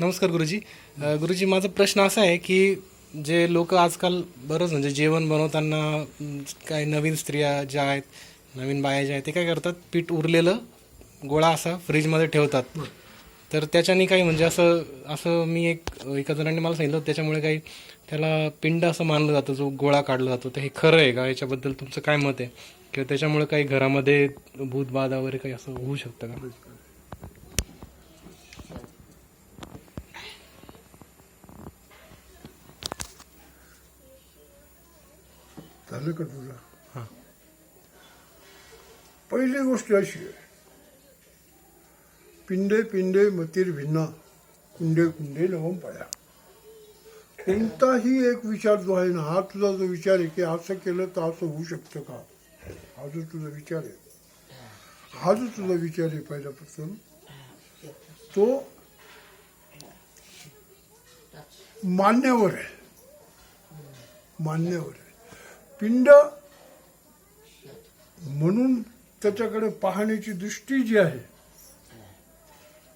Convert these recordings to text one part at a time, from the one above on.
नमस्कार गुरुजी. गुरुजी माझा प्रश्न असा आहे की जे लोक आजकाल बरंच म्हणजे जेवण बनवताना काही नवीन स्त्रिया ज्या आहेत नवीन बाया ज्या आहेत ते काय करतात? पीठ उरलेलं गोळा असा फ्रीजमध्ये ठेवतात. तर त्याच्याने काही म्हणजे असं असं मी एक एका जणांनी मला सांगितलं त्याच्यामुळे काही त्याला पिंड असं मानलं जातं जो गोळा काढला जातो. तर हे खरं आहे का? याच्याबद्दल तुमचं काय मत आहे? किंवा त्याच्यामुळे काही घरामध्ये भूतबाधा वगैरे काही असं होऊ शकतं का? झालं का तुझं? पहिली गोष्ट अशी आहे. पिंडे पिंडे मतीर भिन्ना कुंडे कुंडे नवम पळ्या कोणताही एक विचार जो आहे ना हा तुझा जो विचार आहे की असं केलं तर असं होऊ शकतं का? हा जो तुझा विचार आहे. हा जो तुझा विचार आहे पहिल्यापासून तो मान्यावर आहे. मान्यावर आहे. पिंड. म्हणून त्याच्याकडे पाहण्याची दृष्टी जी आहे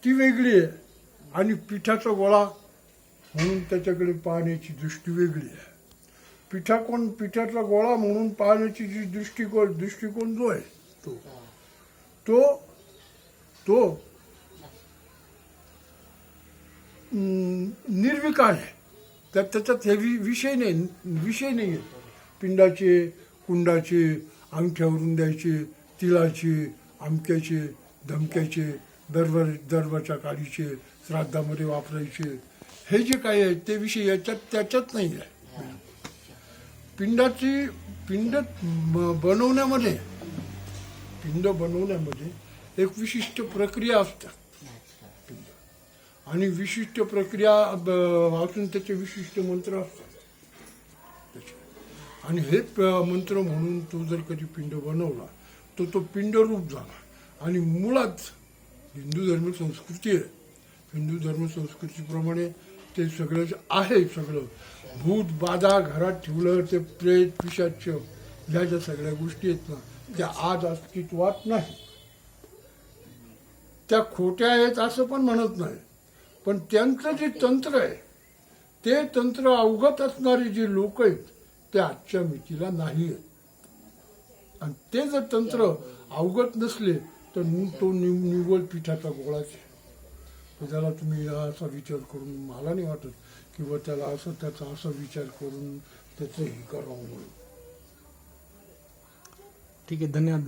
ती वेगळी आहे. आणि पिठाचा गोळा म्हणून त्याच्याकडे पाहण्याची दृष्टी वेगळी आहे. पिठाकोन पिठाचा गोळा म्हणून पाहण्याची जी दृष्टिकोन दृष्टिकोन जो आहे तो तो तो निर्विकार आहे. त्यात त्याच्यात हे विषय नाही विषय नाही आहे. पिंडाचे कुंडाचे अंगठ्यावरून द्यायचे तिळाचे आमक्याचे धमक्याचे दरबार दरबारच्या काळीचे श्राद्धामध्ये वापरायचे. हे जे काही आहे ते विषय याच्यात त्याच्यात नाही आहे. पिंडाची पिंड बनवण्यामध्ये पिंड बनवण्यामध्ये एक विशिष्ट प्रक्रिया असते. आणि विशिष्ट प्रक्रिया वाचून त्याचे विशिष्ट मंत्र असतात. आणि हे मंत्र म्हणून तो जर कधी पिंड बनवला तर तो पिंडरूप झाला. आणि मुळात हिंदू धर्म संस्कृती आहे. हिंदू धर्म संस्कृतीप्रमाणे ते सगळं आहे सगळं. भूत बाधा घरात ठेवलं ते प्रेत पिशाच ह्या ज्या सगळ्या गोष्टी आहेत ना त्या आज अस्तित्वात नाही. त्या खोट्या आहेत असं पण म्हणत नाही. पण त्यांचं जे तंत्र आहे ते तंत्र अवगत असणारे जे लोक आहेत ते आजच्या मितीला नाही आहेत आणि ते जर तंत्र अवगत नसले तर तो निव निव्वळ पिठाचा गोळाच आहे. त्याला तुम्ही असा विचार करून मला नाही वाटत किंवा त्याला असं त्याचा असा विचार करून त्याचं हे करावं म्हणून. ठीक आहे धन्यवाद.